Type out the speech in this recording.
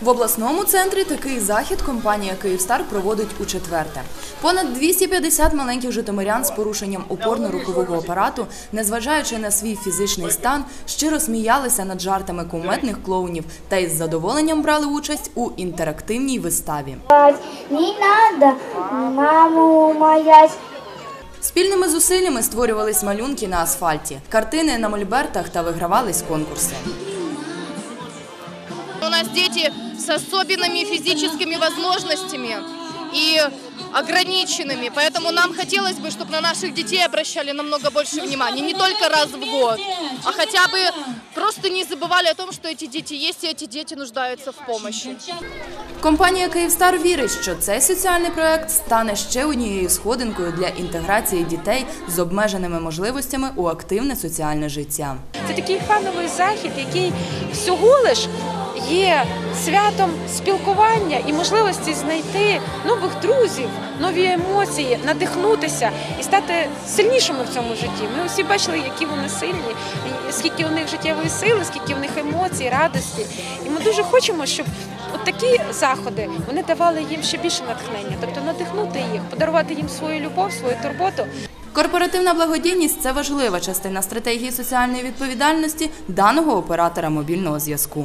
В обласному центрі такий захід компанія Київстар проводить у четверте. Понад 250 маленьких житомирян з порушенням опорно-рухового апарату, незважаючи на свій фізичний стан, щиро сміялися над жартами кумедних клоунів та із задоволенням брали участь у інтерактивній виставі. Не надо маму умолять. Спільними зусиллями створювались малюнки на асфальті, картини на мольбертах та вигравались конкурси. У нас дети с особенными физическими возможностями и ограниченными, поэтому нам хотелось бы, чтобы на наших детей обращали намного больше внимания, не только раз в год, а хотя бы просто не забывали о том, что эти дети есть, и эти дети нуждаются в помощи. Компанія Київстар вірить, що цей соціальний проект стане ще однією сходинкою для інтеграції дітей з обмеженими можливостями у активне соціальне життя. Це такий фановий захід, який всього лиш є святом спілкування і можливості знайти нових друзів, нові емоції, надихнутися і стати сильнішими в цьому житті. Ми усі бачили, які вони сильні, скільки у них життєвої сили, скільки в них емоцій, радості. І ми дуже хочемо, щоб от такі заходи вони давали їм ще більше натхнення, тобто надихнути їх, подарувати їм свою любов, свою турботу. Корпоративна благодійність це важлива частина стратегії соціальної відповідальності даного оператора мобільного зв'язку.